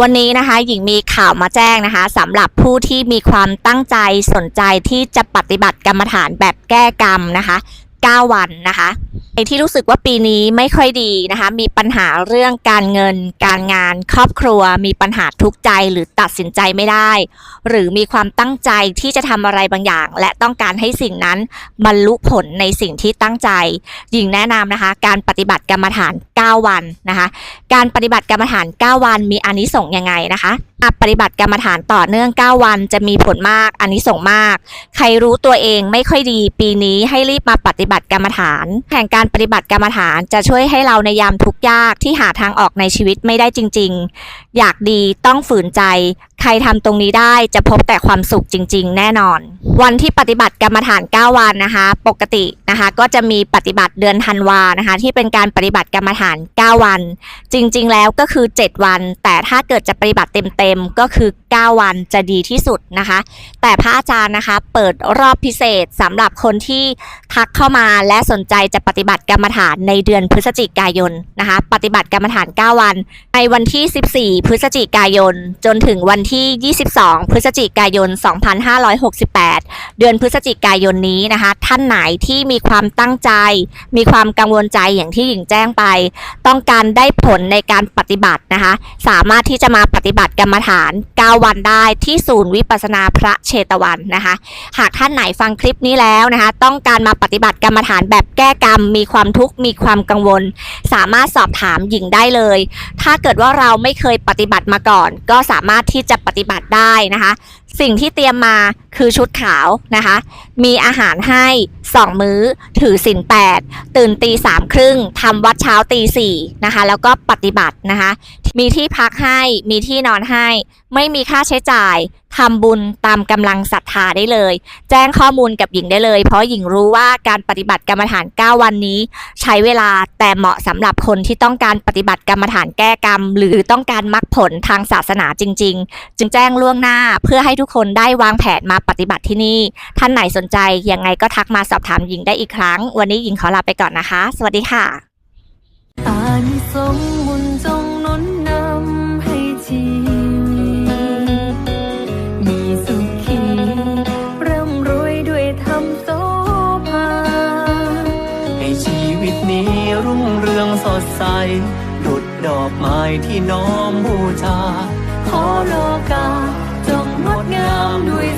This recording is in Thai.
วันนี้นะคะหญิงมีข่าวมาแจ้งนะคะสำหรับผู้ที่มีความตั้งใจสนใจที่จะปฏิบัติกรรมฐานแบบแก้กรรมนะคะ 9 วันนะคะในที่รู้สึกว่าปีนี้ไม่ค่อยดีนะคะ มีปัญหาเรื่องการเงิน การงาน ครอบครัว มีปัญหาทุกใจหรือตัดสินใจไม่ได้ หรือมีความตั้งใจที่จะทำอะไรบางอย่าง และต้องการให้สิ่งนั้นบรรลุผลในสิ่งที่ตั้งใจหญิงแนะนำนะคะ การปฏิบัติกรรมฐาน 9 วันนะคะ การปฏิบัติกรรมฐาน 9 วัน มีอานิสงส์ยังไงนะคะอะปฏิบัติกรรมฐานต่อเนื่อง 9 วัน จะมีผลมากอานิสงส์มาก ใครรู้ตัวเองไม่ค่อยดี ปีนี้ให้รีบมาปฏิบัติกรรมฐาน แห่งการปฏิบัติกรรมฐานจะช่วยให้เราในยามทุกข์ยากที่หาทางออกในชีวิตไม่ได้จริง ๆ อยากดีต้องฝืนใจ ใครทำตรงนี้ได้จะพบแต่ความสุขจริง ๆ แน่นอน วันที่ปฏิบัติกรรมฐาน 9 วันนะคะ ปกตินะคะ ก็จะมีปฏิบัติเดือนธันวานะคะ ที่เป็นการปฏิบัติกรรมฐาน 9 วัน จริง ๆ แล้วก็คือ 7 วัน แต่ถ้าเกิดจะปฏิบัติเต็มๆก็คือ 9 วันจะดีที่สุดนะคะ แต่พระอาจารย์นะคะ เปิดรอบพิเศษสำหรับคนที่ทักเข้ามาและสนใจจะปฏิบัติกรรมฐานในเดือนพฤศจิกายนนะคะ ปฏิบัติกรรมฐาน 9 วัน ในวันที่ 14 พฤศจิกายน จนถึงวันที่ 22 พฤศจิกายน 2568 เดือนพฤศจิกายนนี้นะคะ ท่านไหนที่มีความตั้งใจ มีความกังวลใจอย่างที่หญิงแจ้งไป ต้องการได้ผลในการปฏิบัตินะคะ สามารถที่จะมาปฏิบัติกรรมฐาน 9 วันได้ที่ศูนย์วิปัสสนาพระเชตวันนะคะ หากท่านไหนฟังคลิปนี้แล้วนะคะ ต้องการมาปฏิบัติกรรมฐานแบบแก้กรรม มีความทุกข์ มีความกังวล สามารถสอบถามหญิงได้เลย ถ้าเกิดว่าเราไม่เคยปฏิบัติมาก่อน ก็สามารถที่จะปฏิบัติได้นะคะ สิ่งที่เตรียมมาคือชุดขาวนะคะ มีอาหารให้2มื้อ ถือศีลแปดตื่นตีสามครึ่งทำวัดเช้าตีสี่นะคะ แล้วก็ปฏิบัตินะคะ มีที่พักให้ มีที่นอนให้ ไม่มีค่าใช้จ่ายทำบุญตามกำลังศรัทธาได้เลย แจ้งข้อมูลกับหญิงได้เลย เพราะหญิงรู้ว่าการปฏิบัติกรรมฐาน 9 วันนี้ ใช้เวลาแต่เหมาะสำหรับคนที่ต้องการปฏิบัติกรรมฐานแก้กรรม หรือต้องการมรรคผลทางศาสนาจริง ๆ จึงแจ้งล่วงหน้าเพื่อให้ทุกคนได้วางแผนมาปฏิบัติที่นี่ ท่านไหนสนใจยังไงก็ทักมาสอบถามหญิงได้อีกครั้ง วันนี้หญิงขอลาไปก่อนนะคะ สวัสดีค่ะอานิสงส์บุญจงนุนนำให้ชีวิตมีสุขีร่ำรวยด้วยธรรมโสภาให้ชีวิตนี้รุ่งเรืองสดใสดุดดอกไม้ที่น้อมบูชาขอโลกา จงง